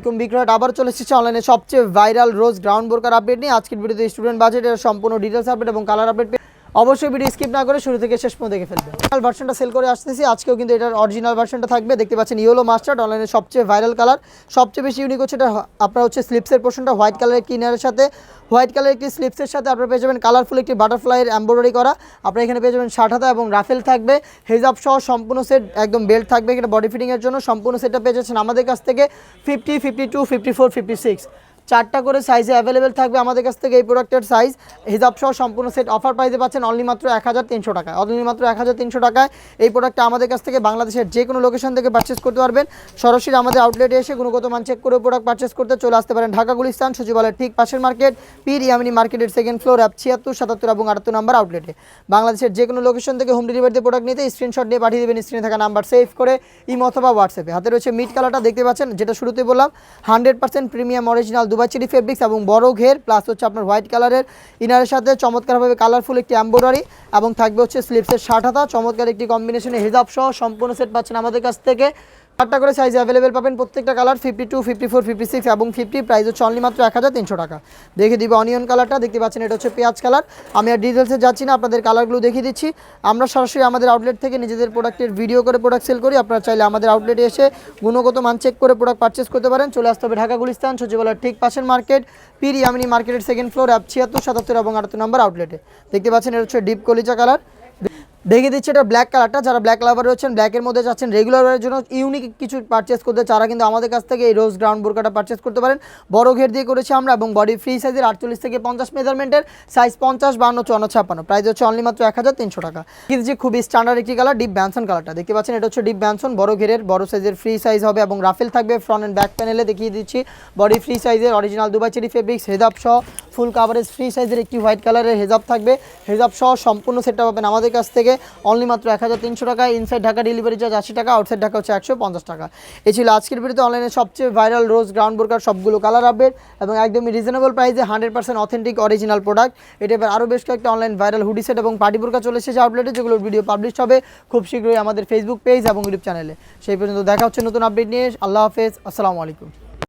আলাইকুম বিক্রয় আবার চলে এসেছে অনলাইনে সবচেয়ে ভাইরাল রোজ গ্রাউন্ড বোরকার আপডেট নিয়ে। আজকের ভিডিওতে স্টুডেন্ট বাজেটের সম্পূর্ণ ডিটেলস আপডেট এবং কালার আপডেট অবশ্যই ভিডিও স্কিপ না করে শুরু থেকে শেষ পর্যন্ত দেখে ফেলবে অরিজিনাল ভার্সনটা সেল করে আসতেছি। আজকেও কিন্তু এটার অরিজিনাল ভার্সনটা থাকবে। দেখতে পাচ্ছেন ইয়েলো মাস্টার্ড অনলাইনে সবচেয়ে ভাইরাল কালার সবচেয়ে বেশি ইউনিক হচ্ছে এটা, আপনার হচ্ছে স্লিপসের পোর্শনটা হোয়াইট কালারের কিনারের সাথে। হোয়াইট কালারের একটি স্লিপসের সাথে আপনারা পেয়ে যাবেন কালারফুল একটি বাটারফ্লাইয়ের এমব্রয়ডারি করা। আপনারা এখানে পেয়ে যাবেন ষাট হাতা এবং রাফেল থাকবে। হেজাব সহ সম্পূর্ণ সেট একদম বেল্ট থাকবে এটা বডি ফিটিংয়ের জন্য। সম্পূর্ণ সেটটা পেয়ে যাচ্ছেন আমাদের কাছ থেকে fifty fifty two fifty four fifty six চারটা করে সাইজে অ্যাভেলেবেল থাকবে আমাদের কাছ থেকে এই প্রোডাক্টের সাইজ হিজাব সহ সম্পূর্ণ সেট অফার প্রাইসে পাচ্ছেন অনলি মাত্র এক হাজার তিনশো টাকায়। অনলি মাত্র এক হাজার তিনশো টাকায় এই প্রোডাক্টটা আমাদের কাছ থেকে বাংলাদেশের যে কোনো লোকেশন থেকে পারচেস করতে পারবেন। সরাসরি আমাদের আউটলেটে এসে গুণগত মান চেক করে প্রোডাক্ট পারচেস করতে চলে আসতে পারেন ঢাকা গুলিস্তান, সচিবালয়ের ঠিক পাশের মার্কেট পীর ইয়ামিনী মার্কেটের সেকেন্ড ফ্লোর অ্যাপ ছিয়াত্তর, সাতাত্তর এবং আটাত্তর নাম্বার আউটলেটে বাংলাদেশের যে কোনো লোকেশন থেকে হোম ডেলিভারিতে প্রোডাক্ট নিতে স্ক্রিনশট নিয়ে পাঠিয়ে দেবেন স্ক্রিনে থাকা নাম্বার সেভ করে ইমো অথবা হোয়াটসঅ্যাপে হাতে রয়েছে মিট কালারটা দেখতে পাচ্ছেন, যেটা শুরুতে বললাম hundred percent premium original Dubai cherry fabrics এবং বড় ঘের প্লাস হচ্ছে আপনার হোয়াইট কালারের ইনারের সাথে চমৎকারভাবে কালারফুল একটি এম্ব্রয়ডারি এবং থাকবে হচ্ছে স্লিপসের ষাট হাতা। চমৎকার একটি কম্বিনেশনে হিজাব সহ সম্পূর্ণ সেট পাচ্ছেন আমাদের কাছ থেকে। চারটা করে সাইজ অ্যাভেলেবেল পাবেন প্রত্যেকটা colour fifty two fifty four fifty six এবং ফিফটি প্রাইস হচ্ছে অনলি মাত্র এক হাজার তিনশো টাকা। দেখে দিব অনিয়ন কালারটা দেখতে পাচ্ছেন এটা হচ্ছে পেঁয়াজ কালার আমি আর ডিটেলসে যাচ্ছি না, আপনাদের কালারগুলো দেখিয়ে দিচ্ছি। আমরা সরাসরি আমাদের আউটলেট থেকে নিজেদের প্রোডাক্টের ভিডিও করে প্রোডাক্ট সেল করি। আপনারা চাইলে আমাদের আউটলেটে এসে গুণগত মান চেক করে প্রোডাক্ট পারচেস করতে পারেন। চলে আসতে হবে ঢাকা গুলিস্তান, সচিবালয়ের ঠিক পাশের মার্কেট পির ইয়ামিনী মার্কেটের সেকেন্ড ফ্লোর অ্যাপ ছিয়াত্তর, সাতাত্তর এবং আটাত্তর নম্বর আউটলেটে দেখতে পাচ্ছেন এটা হচ্ছে ডিপ কলিচা কালার দেখে দিচ্ছে এটা ব্ল্যাক কালারটা যারা ব্ল্যাক লাভার রয়েছেন ব্ল্যাকের মধ্যে যাচ্ছেন রেগুলারের জন্য ইউনিক কিছু পারচেস করতে তারা কিন্তু আমাদের কাছ থেকে এই রোজ গ্রাউন্ড বোরকাটা পারচেস করতে পারেন। বড় ঘের দিয়ে করেছি আমরা এবং বডি ফ্রি সাইজের আটচল্লিশ থেকে পঞ্চাশ মেজারমেন্টের সাইজ পঞ্চাশ বান্ন চুয়ান্ন, ছাপ্পান্ন। প্রাইস হচ্ছে অনলি মাত্র এক হাজার তিনশো টাকা। কিন্তু যে খুবই স্ট্যান্ডার্ড একটি কালার ডিপ ব্যানসন কালারটা দেখতে পাচ্ছেন, এটা হচ্ছে ডিপ ব্যানসন বড় ঘেরের, বড় সাইজের ফ্রি সাইজ হবে এবং রাফেল থাকবে ফ্রন্ট অ্যান্ড ব্যাক প্যানেলে দেখিয়ে দিচ্ছি বডি ফ্রি সাইজের অরিজিনাল দুবাই চেরি ফেব্রিক্স হেজাব সহ ফুল কাভারেজ ফ্রি সাইজের একটি হোয়াইট কালারের হেজাব থাকবে। হেজাব সহ সম্পূর্ণ সেটটা পাবেন আমাদের কাছ থেকে। অনলি মাত্র এক হাজার তিনশো টাকা ইনসাইড ঢাকা ডেলিভারি চার্জ আশি টাকা আউটসাইড ঢাকা হচ্ছে একশো পঞ্চাশ টাকা। এই ছিল আজকের ভিডিওতে অনলাইনে সবচেয়ে ভাইরাল রোজ গ্রাউন্ড বোরকার সবগুলো কালার আপডেট এবং একদমই রিজনেবল প্রাইসে hundred percent authentic original product এটা এবার আরও বেশ কয়েকটা অনলাইন ভাইরাল হুডি সেট এবং পার্টি বোরকা চলে এসেছে আউটলেটে যেগুলোর ভিডিও পাবলিশ হবে খুব শীঘ্রই আমাদের ফেসবুক পেজ এবং ইউটিউব চ্যানেলে সেই পর্যন্ত দেখা হচ্ছে নতুন আপডেট নিয়ে। আল্লাহ হাফেজ। আসসালামু আলাইকুম।